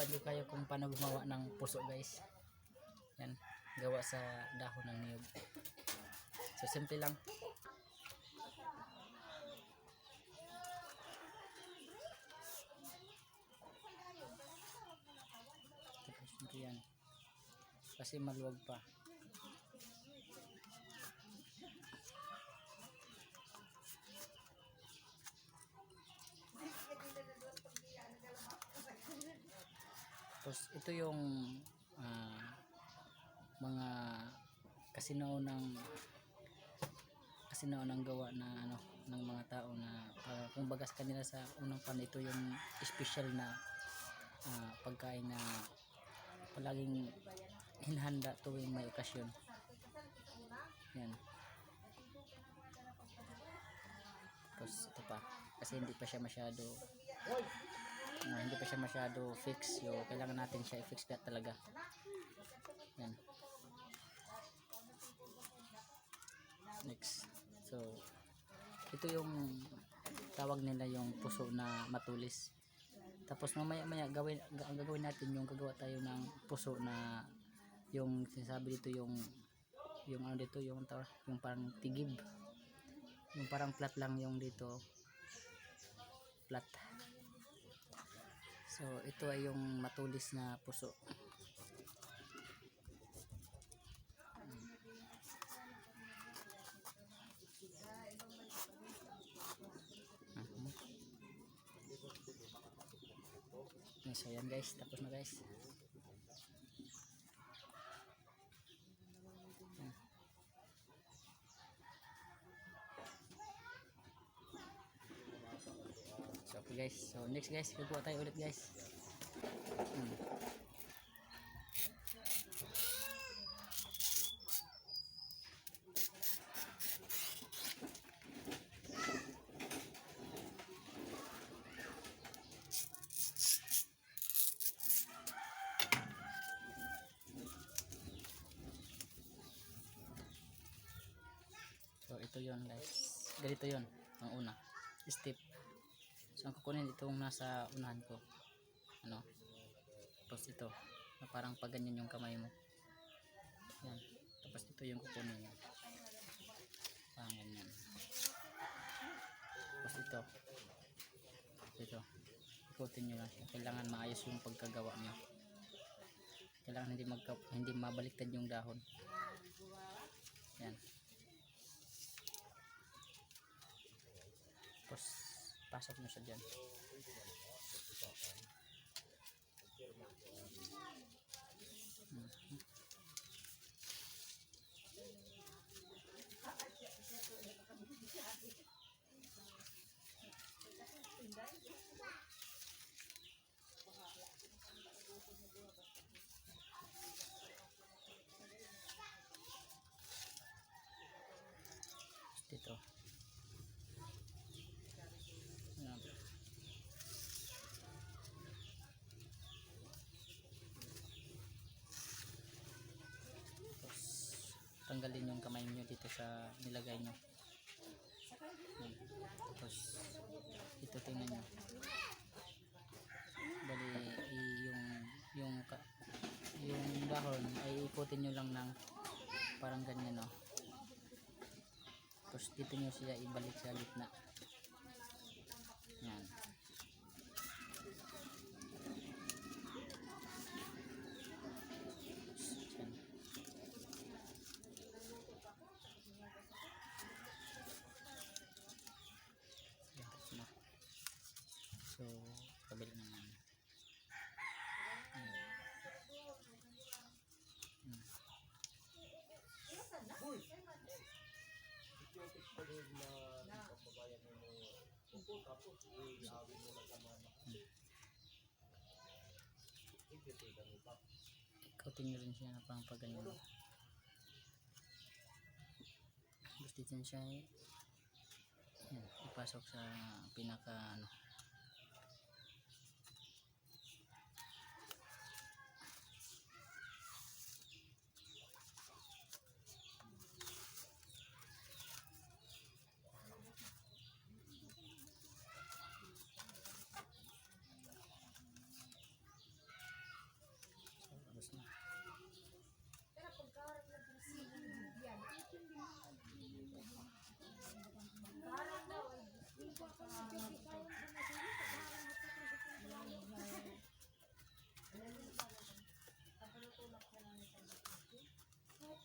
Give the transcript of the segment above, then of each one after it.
tuturuan ko kayo kung paano gumawa ng puso guys. Yan, gawa sa dahon ng niyog. So simple lang. Kasi maluwag pa. Tapos ito yung ah, mga kasinaunang kasinaunang gawa na ano ng mga tao na para kung bagas kanila sa unang pan ito yung special na ah, pagkain na palaging hinahanda tuwing may okasyon. Yan. Tapos ito pa kasi hindi pa siya masyado na hindi pa siya masyado fix. Yo kailangan natin siya i-fix ka talaga. Yan. Next. So ito yung tawag nila yung puso na matulis. Tapos mamaya maya gawin gagawin natin yung gagawa tayo ng puso na yung sinasabi dito yung yung ano dito yung yung parang tigib. Yung parang flat lang yung dito. Flat So, ito ay yung matulis na puso. Okay, So, yan guys. Tapos na guys. Guys. So, next guys. Gagawa tayo ulit guys. Hmm. So ito yon guys. Ganito yon ang una. Step. So ang kukunin itong nasa unahan ko. Ano? Tapos ito. Na parang pag ganyan yung kamay mo. Yan. Tapos ito yung kukunin niya. Parang ganyan. Tapos ito. Ito. Ikutin nyo lang. Kailangan maayos yung pagkagawa nyo. Kailangan hindi magka, hindi mabaliktad yung dahon. Yan. Tapos pasok mo siya dyan. Mhm. Dito. Yan. Tapos, tanggalin yung kamay nyo dito sa nilagay nyo. Tapos, ito tingnan nyo. Bali, yung, yung, yung dahon ay ikutin nyo lang ng parang ganyan no. Tapos dito nyo siya ibalik sa gitna. Yan. Yan. Yan, tapos na. So, kabila naman. Yan. Hmm. Ikutin nyo rin siya na parang pag ganyan. Tapos dito na siya eh. Yan, ipasok sa pinaka ano.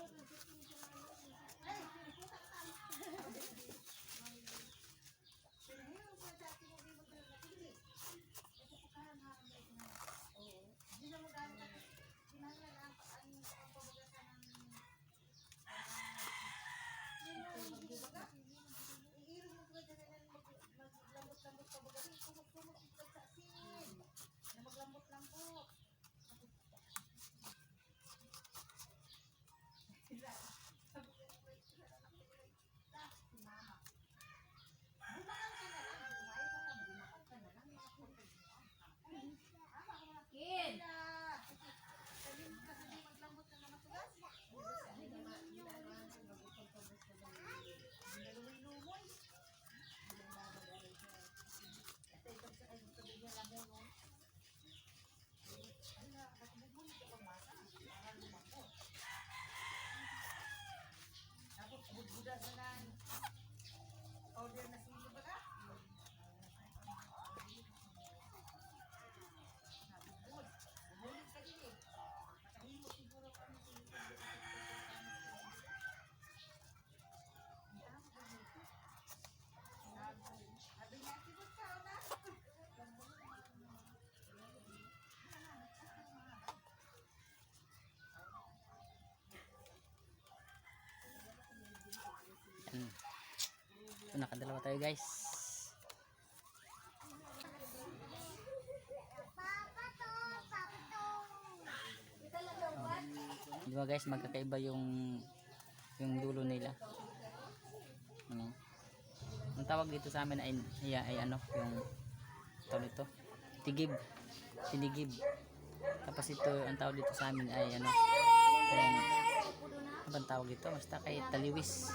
Yan. Nakadalawa tayo guys. Di ba guys, magkakaiba yung yung dulo nila. Ano? Ang tawag dito sa amin ay, ay, ay ano, yung tawag dito, tigib, sinigib. Tapos ito, ang tawag dito sa amin ay ano, yung, ano bang tawag dito? Basta kay taliwis.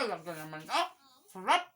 Talaga! Naman, oh! Sarap!